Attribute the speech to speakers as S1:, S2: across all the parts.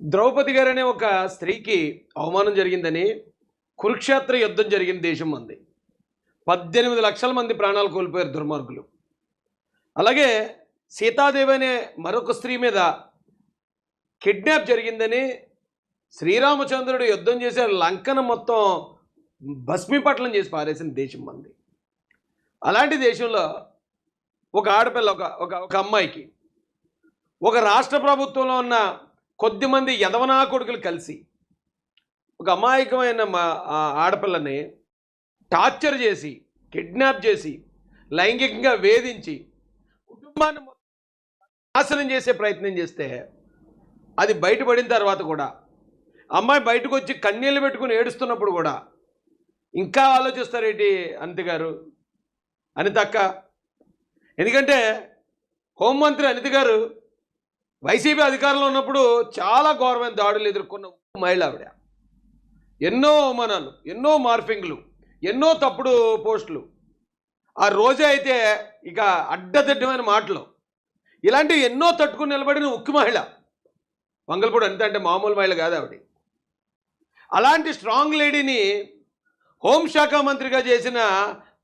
S1: ద్రౌపది గారు అనే ఒక స్త్రీకి అవమానం జరిగిందని కురుక్షేత్ర యుద్ధం జరిగిన దేశం మంది పద్దెనిమిది లక్షల మంది ప్రాణాలు కోల్పోయారు దుర్మార్గులు. అలాగే సీతాదేవి అనే మరొక స్త్రీ మీద కిడ్నాప్ జరిగిందని శ్రీరామచంద్రుడు యుద్ధం చేసే లంకను మొత్తం భస్మీపట్నం చేసి పారేసిన దేశం మంది అలాంటి దేశంలో ఒక ఆడపిల్ల ఒక ఒక ఒక అమ్మాయికి ఒక రాష్ట్ర ప్రభుత్వంలో ఉన్న కొద్దిమంది యదవనా కొడుకులు కలిసి ఒక అమాయకమైన మా ఆడపిల్లని టార్చర్ చేసి కిడ్నాప్ చేసి లైంగికంగా వేధించి కుటుంబాన్ని నాశనం చేసే ప్రయత్నం చేస్తే అది బయటపడిన తర్వాత కూడా అమ్మాయి బయటకు వచ్చి కన్నీళ్ళు పెట్టుకుని ఏడుస్తున్నప్పుడు కూడా ఇంకా ఆలోచిస్తారేంటి అనిత గారు అనిత అక్క ఎందుకంటే హోంమంత్రి అనిత గారు వైసీపీ అధికారంలో ఉన్నప్పుడు చాలా ఘోరమైన దాడులు ఎదుర్కొన్న మహిళ ఆవిడ. ఎన్నో అవమానాలు ఎన్నో మార్ఫింగ్లు ఎన్నో తప్పుడు పోస్టులు. ఆ రోజే అయితే ఇక అడ్డదిడ్డమైన మాటలు. ఇలాంటివి ఎన్నో తట్టుకుని నిలబడిన ఉక్కు మహిళ. వంగల్పూడి అంతే అంటే మామూలు మహిళ కాదు ఆవిడ. అలాంటి స్ట్రాంగ్ లేడీని హోంశాఖ మంత్రిగా చేసిన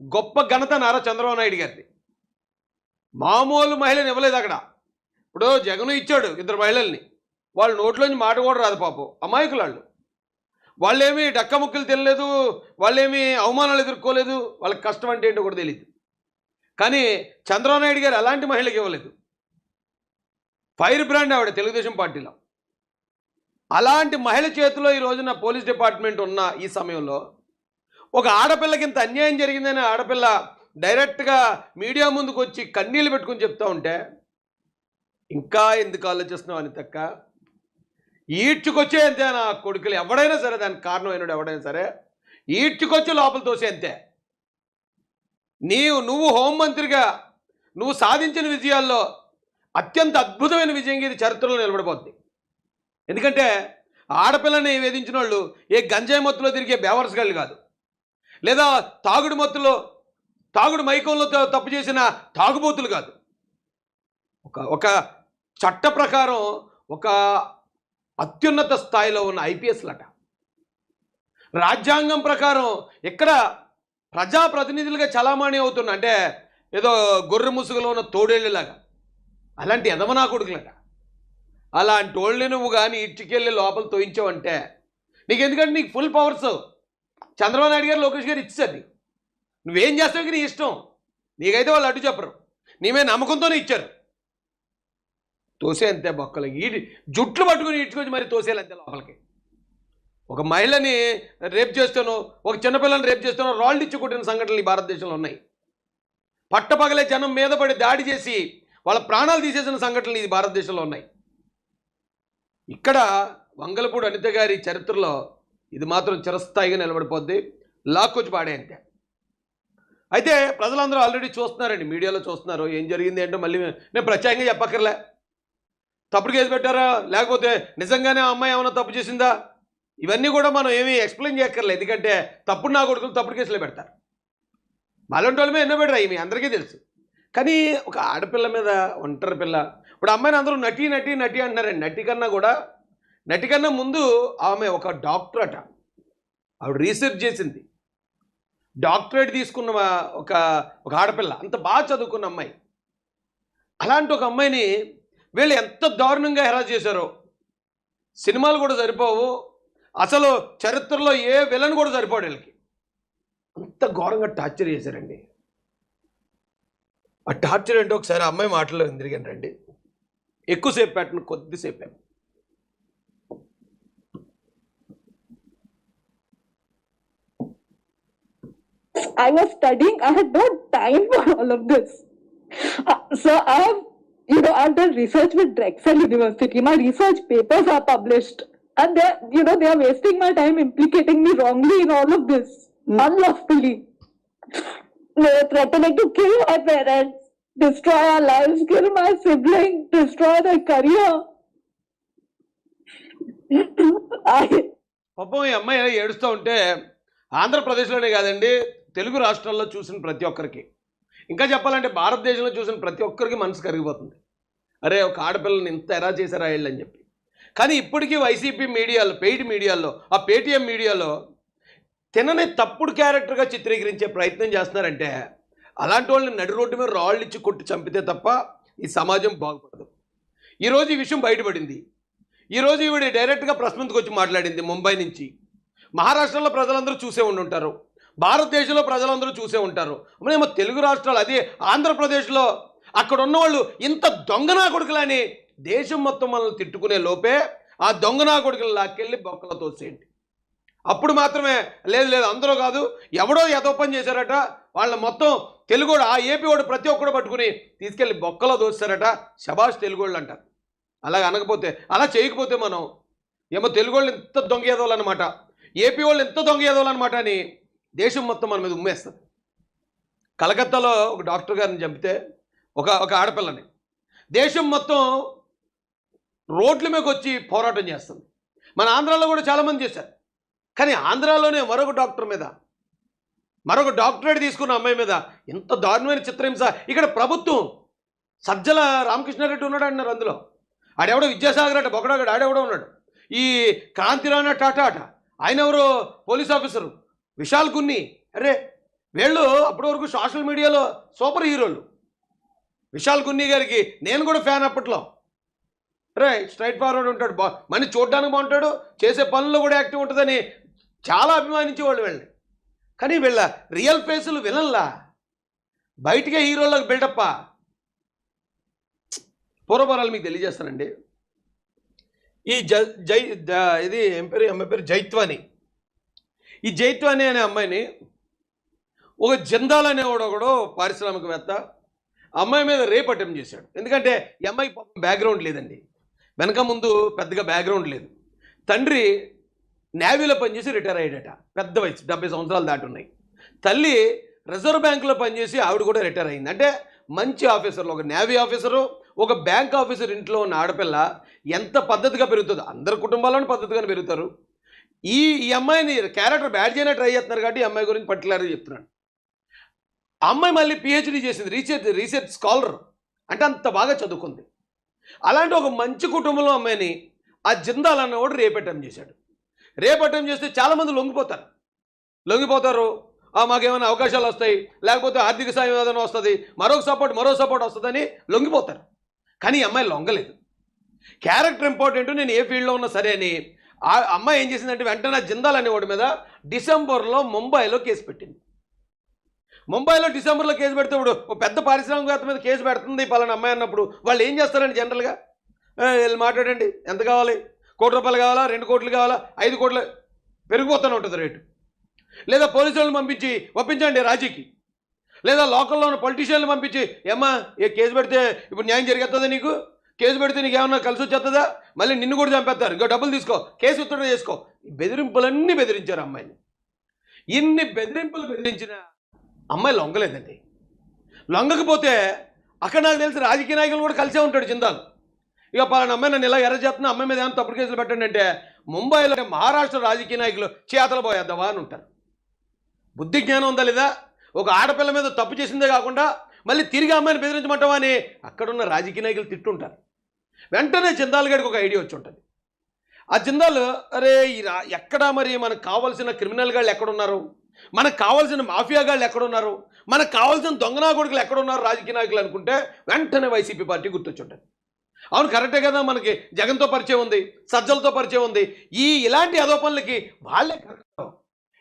S1: గొప్ప ఘనత నారా చంద్రబాబు నాయుడు గారిది. మామూలు మహిళను ఇవ్వలేదు అక్కడ. ఇప్పుడు జగన్ ఇచ్చాడు ఇద్దరు మహిళల్ని. వాళ్ళ నోట్లోంచి మాట కూడా రాదు పాపం. అమాయకులు వాళ్ళు వాళ్ళేమి డక్క ముక్కలు తినలేదు వాళ్ళేమి అవమానాలు ఎదుర్కోలేదు వాళ్ళకి కష్టం అంటే ఏంటో కూడా తెలియదు కానీ చంద్రబాబు నాయుడు గారు అలాంటి మహిళకి ఇవ్వలేదు. ఫైర్ బ్రాండ్ ఆవిడ తెలుగుదేశం పార్టీలో. అలాంటి మహిళ చేతిలో ఈ రోజున పోలీస్ డిపార్ట్మెంట్ ఉన్న ఈ సమయంలో ఒక ఆడపిల్లకి ఇంత అన్యాయం జరిగిందని ఆడపిల్ల డైరెక్ట్గా మీడియా ముందుకు వచ్చి కన్నీళ్ళు పెట్టుకుని చెప్తా ఉంటే ఇంకా ఎందుకు ఆలోచిస్తున్నావు అని తక్క ఈడ్చుకొచ్చే అంతే నా కొడుకులు. ఎవడైనా సరే దానికి కారణమైనడు ఎవడైనా సరే ఈడ్చుకొచ్చి లోపల తోసే అంతే. నీవు నువ్వు హోంమంత్రిగా నువ్వు సాధించిన విజయాల్లో అత్యంత అద్భుతమైన విజయం ఇది చరిత్రలో నిలబడిపోద్ది. ఎందుకంటే ఆడపిల్లని వేధించిన వాళ్ళు ఏ గంజాయి మత్తులో తిరిగే బేవర్స్ గాళ్ళు కాదు. లేదా తాగుడు మత్తులో తాగుడు మైకంలో తప్పు చేసిన తాగుబోతులు కాదు. ఒక ఒక చట్ట ప్రకారం ఒక అత్యున్నత స్థాయిలో ఉన్న ఐపీఎస్లట. రాజ్యాంగం ప్రకారం ఇక్కడ ప్రజాప్రతినిధులుగా చలామణి అవుతున్న అంటే ఏదో గొర్రె ముసుగులో ఉన్న తోడేళ్ళలాగా అలాంటి ఎదమనా కొడుకులట. అలాంటి వాళ్ళని నువ్వు కానీ ఇటుకెళ్ళి లోపల తోయించావంటే నీకు ఎందుకంటే నీకు ఫుల్ పవర్స్? చంద్రబాబు నాయుడు గారు లోకేష్ గారు ఇచ్చారు నీకు. నువ్వేం చేస్తావు నీ ఇష్టం? నీకైతే వాళ్ళు అడ్డు చెప్పరు. నీ మీద నమ్మకంతోనే ఇచ్చారు. తోసే అంతే బొక్కలు ఈడి జుట్లు పట్టుకుని ఇచ్చుకొచ్చి మరి తోసేయాలి అంతే లోపలికి. ఒక మహిళని రేప్ చేస్తాను ఒక చిన్నపిల్లని రేప్ చేస్తాను రాళ్ళు ఇచ్చి కొట్టిన సంఘటనలు ఈ భారతదేశంలో ఉన్నాయి. పట్టపగలే జనం మీద పడి దాడి చేసి వాళ్ళ ప్రాణాలు తీసేసిన సంఘటనలు ఇది భారతదేశంలో ఉన్నాయి. ఇక్కడ వంగలపూడి అనిత గారి చరిత్రలో ఇది మాత్రం చిరస్థాయిగా నిలబడిపోద్ది. లాక్కొచ్చి పాడే అంతే అయితే ప్రజలందరూ ఆల్రెడీ చూస్తున్నారండి మీడియాలో చూస్తున్నారు. ఏం జరిగింది ఏంటో మళ్ళీ నేను ప్రత్యేకంగా చెప్పక్కర్లే. తప్పుడు కేసు పెట్టారా? లేకపోతే నిజంగానే ఆ అమ్మాయి ఏమైనా తప్పు చేసిందా? ఇవన్నీ కూడా మనం ఏమీ ఎక్స్ప్లెయిన్ చేయక్కర్లేదు ఎందుకంటే తప్పుడు నా కొడుకులు తప్పుడు కేసులే పెడతారు. మళ్ళంటి మీద ఎన్నో పెట్టరా? మీ అందరికీ తెలుసు. కానీ ఒక ఆడపిల్ల మీద ఒంటరి పిల్ల. ఇప్పుడు అమ్మాయిని అందరూ నటి నటి నటి అంటున్నారండి నటి కన్నా కూడా నటి కన్నా ముందు ఆమె ఒక డాక్టర్ అట. ఆవిడ రీసెర్చ్ చేసింది. డాక్టరేట్ తీసుకున్న ఒక ఒక ఆడపిల్ల. అంత బాగా చదువుకున్న అమ్మాయి. అలాంటి ఒక అమ్మాయిని వీళ్ళు ఎంత దారుణంగా హెరాస్ చేశారో. సినిమాలు కూడా సరిపోవు. అసలు చరిత్రలో ఏ విలన్ కూడా సరిపోడు వీళ్ళకి. అంత ఘోరంగా టార్చర్ చేశారండి. ఆ టార్చర్ ఏంటో ఒకసారి అమ్మాయి మాటలో తిరిగాను రండి. ఎక్కువసేపు పెట్టను కొద్దిసేపు
S2: I was studying. I had no time for all of this. Uh, so I have, you know, I've done research with Drexel University. My research papers are published, and they're, you know, they are wasting my time, implicating me wrongly in all of this, unlawfully. They are threatening to kill my parents, destroy our lives, kill my sibling, destroy their career. I
S1: పాపం ఈ అమ్మాయి ఇలా ఏడుస్తూ ఉంటే ఆంధ్రప్రదేశ్లోనే కాదండి తెలుగు రాష్ట్రాల్లో చూసిన ప్రతి ఒక్కరికి ఇంకా చెప్పాలంటే భారతదేశంలో చూసిన ప్రతి ఒక్కరికి మనసు కరిగిపోతుంది అరే ఒక ఆడపిల్లని ఇంత ఎరా చేశారా వీళ్ళు అని చెప్పి. కానీ ఇప్పటికీ వైసీపీ మీడియాలో పెయిడ్ మీడియాలో ఆ పేటీఎం మీడియాలో తినని తప్పుడు క్యారెక్టర్గా చిత్రీకరించే ప్రయత్నం చేస్తున్నారంటే అలాంటి వాళ్ళని నడి రోడ్డు మీద రాళ్ళు ఇచ్చి కొట్టి చంపితే తప్ప ఈ సమాజం బాగుపడదు. ఈరోజు ఈ విషయం బయటపడింది. ఈరోజు ఈవిడ డైరెక్ట్గా ప్రెస్ ముందుకు వచ్చి మాట్లాడింది ముంబై నుంచి. మహారాష్ట్రలో ప్రజలందరూ చూసే ఉండి ఉంటారు. భారతదేశంలో ప్రజలందరూ చూసే ఉంటారు. మరేమో తెలుగు రాష్ట్రాలు అదే ఆంధ్రప్రదేశ్లో అక్కడ ఉన్నవాళ్ళు ఇంత దొంగనా కొడుకులని దేశం మొత్తం మనల్ని తిట్టుకునే లోపే ఆ దొంగనా కొడుకులు లాక్కెళ్ళి బొక్కలో తోసేయండి. అప్పుడు మాత్రమే లేదు లేదు అందరూ కాదు ఎవడో యథోపం చేశారట వాళ్ళ మొత్తం తెలుగోడు ఆ ఏపీ వాడు ప్రతి ఒక్కడు పట్టుకుని తీసుకెళ్ళి బొక్కలో దోస్తారట శబాష్ తెలుగోళ్ళు అంటారు. అలాగ అనకపోతే అలా చేయకపోతే మనం ఏమో తెలుగు ఇంత ఎంత దొంగ ఏదోళ్ళు అనమాట ఏపీ వాళ్ళు ఎంత దొంగ ఏదోళ్ళు అనమాట అని దేశం మొత్తం మన మీద ఉమ్మేస్తుంది. కలకత్తాలో ఒక డాక్టర్ గారిని చంపితే ఒక ఒక ఆడపిల్లని. దేశం మొత్తం రోడ్ల మీదకి వచ్చి పోరాటం చేస్తుంది. మన ఆంధ్రాలో కూడా చాలామంది చేశారు. కానీ ఆంధ్రాలోనే మరొక డాక్టర్ మీద మరొక డాక్టరేట్ తీసుకున్న అమ్మాయి మీద ఎంత దారుణమైన చిత్రహింస. ఇక్కడ ప్రభుత్వం సజ్జల రామకృష్ణారెడ్డి ఉన్నాడు అన్నారు అందులో. ఆడెవడో విద్యాసాగర్ అట బొకడాగడు ఆడెవడో ఉన్నాడు. ఈ క్రాంతిరాణ టాటా అట ఆయన ఎవరు పోలీస్ ఆఫీసరు. విశాల్ గున్ని అరే వీళ్ళు అప్పటి వరకు సోషల్ మీడియాలో సూపర్ హీరోలు. విశాల్ కున్నీ గారికి నేను కూడా ఫ్యాన్ అప్పట్లో. రే స్ట్రైట్ ఫార్వర్డ్ ఉంటాడు బా. మనీ చూడడానికి బాగుంటాడు చేసే పనుల్లో కూడా యాక్టివ్ ఉంటుందని చాలా అభిమానించేవాళ్ళు వెళ్ళి కానీ వీళ్ళ రియల్ ఫేసులు వినల్లా? బయటికే హీరోలకు బిల్డప్పా? పూర్వపరాలు మీకు తెలియజేస్తానండి. ఈ జ జై ఇది ఏం పేరు అమ్మాయి పేరు? జైత్వాని. ఈ జైత్వాని అనే అమ్మాయిని ఒక జిందాల్ అనేవాడు ఒకడు పారిశ్రామికవేత్త. అమ్మాయి మీద రేప్ అటెంప్ట్ చేశాడు. ఎందుకంటే ఈ అమ్మాయి పాపం బ్యాక్గ్రౌండ్ లేదండి. వెనక ముందు పెద్దగా బ్యాక్గ్రౌండ్ లేదు. తండ్రి నేవీలో పనిచేసి రిటైర్ అయ్యాడట. పెద్ద వయసు డెబ్బై సంవత్సరాలు దాటున్నాయి తల్లి రిజర్వ్ బ్యాంకులో పనిచేసి ఆవిడ కూడా రిటైర్ అయింది. అంటే మంచి ఆఫీసర్లు ఒక నేవీ ఆఫీసరు ఒక బ్యాంక్ ఆఫీసర్ ఇంట్లో ఉన్న ఆడపిల్ల ఎంత పద్ధతిగా పెరుగుతుందో అందరి కుటుంబాల్లోనే పద్ధతిగానే పెరుగుతారు. ఈ ఈ అమ్మాయిని క్యారెక్టర్ బ్యాడ్ చేయనే ట్రై చేస్తున్నారు కాబట్టి ఈ అమ్మాయి గురించి పర్టికులర్గా చెప్తున్నాను. అమ్మాయి మళ్ళీ పిహెచ్డి చేసింది రీసెర్చ్ రీసెర్చ్ స్కాలర్ అంటే అంత బాగా చదువుకుంది. అలాంటి ఒక మంచి కుటుంబంలో అమ్మాయిని ఆ జిందాల్ అన్నవాడు రేపటం చేశాడు. రేపటం చేస్తే చాలామంది లొంగిపోతారు. లొంగిపోతారు. "ఆ, మాకేమైనా అవకాశాలు వస్తాయి లేకపోతే ఆర్థిక సాయం ఏదైనా వస్తుంది మరొక సపోర్ట్ మరో సపోర్ట్ వస్తుందని లొంగిపోతారు. కానీ అమ్మాయి లొంగలేదు. క్యారెక్టర్ ఇంపార్టెంట్ నేను ఏ ఫీల్డ్లో ఉన్నా సరే అని ఆ అమ్మాయి ఏం చేసిందంటే వెంటనే జిందాల్ అనేవాడి మీద డిసెంబర్లో ముంబైలో కేసు పెట్టింది. ముంబైలో డిసెంబర్లో కేసు పెడితే ఇప్పుడు పెద్ద పారిశ్రామికవేత్త మీద కేసు పెడుతుంది పలానా అమ్మాయి అన్నప్పుడు వాళ్ళు ఏం చేస్తారండి జనరల్గా? వీళ్ళు వెళ్ళి మాట్లాడండి. ఎంత కావాలి? కోటి రూపాయలు కావాలా? రెండు కోట్లు కావాలా? ఐదు కోట్లు పెరిగిపోతూనే ఉంటుంది రేటు. లేదా పోలీసు వాళ్ళని పంపించి ఒప్పించండి రాజీకి. లేదా లోకల్లో ఉన్న పొలిటీషియన్లు పంపించి ఏమ్మా ఏ కేసు పెడితే ఇప్పుడు న్యాయం జరిగేస్తుందా నీకు? కేసు పెడితే నీకు ఏమన్నా కలిసి వచ్చేస్తుందా మళ్ళీ నిన్ను కూడా చంపేస్తారు ఇంకా డబ్బులు తీసుకో. కేసు ఉత్తరం చేసుకో బెదిరింపులన్నీ బెదిరించారు అమ్మాయిని ఇన్ని బెదిరింపులు బెదిరించిన అమ్మాయి లొంగలేదండి. లొంగకపోతే అక్కడ నాకు తెలిసి రాజకీయ నాయకులు కూడా కలిసే ఉంటాడు చిందాలు ఇక పలానా అమ్మాయి నన్ను ఇలా ఎర్ర చేస్తున్నా అమ్మాయి మీద ఏమైనా తప్పుడు కేసులు పెట్టండి అంటే ముంబైలో మహారాష్ట్ర రాజకీయ నాయకులు చేతలు పోయేద్దావా అని ఉంటారు. బుద్ధి జ్ఞానం ఉందా లేదా? ఒక ఆడపిల్ల మీద తప్పు చేసిందే కాకుండా మళ్ళీ తిరిగి అమ్మాయిని బెదిరించమంటావా అని అక్కడున్న రాజకీయ నాయకులు తిట్టుంటారు. వెంటనే చిందాల్ గడికి ఒక ఐడియా వచ్చి ఉంటుంది. ఆ చిందాలు అరే ఈ రా ఎక్కడ మరి మనకు కావాల్సిన క్రిమినల్ గాళ్ళు ఎక్కడున్నారు? మనకు కావాల్సిన మాఫియాగాళ్ళు ఎక్కడున్నారు? మనకు కావాల్సిన దొంగనా కొడుకులు ఎక్కడున్నారు రాజకీయ నాయకులు అనుకుంటే వెంటనే వైసీపీ పార్టీ గుర్తొచ్చుంటుంది. అవును కరెక్టే కదా మనకి జగన్తో పరిచయం ఉంది సజ్జలతో పరిచయం ఉంది. ఈ ఇలాంటి అదోపనలకి వాళ్ళే కరెక్ట్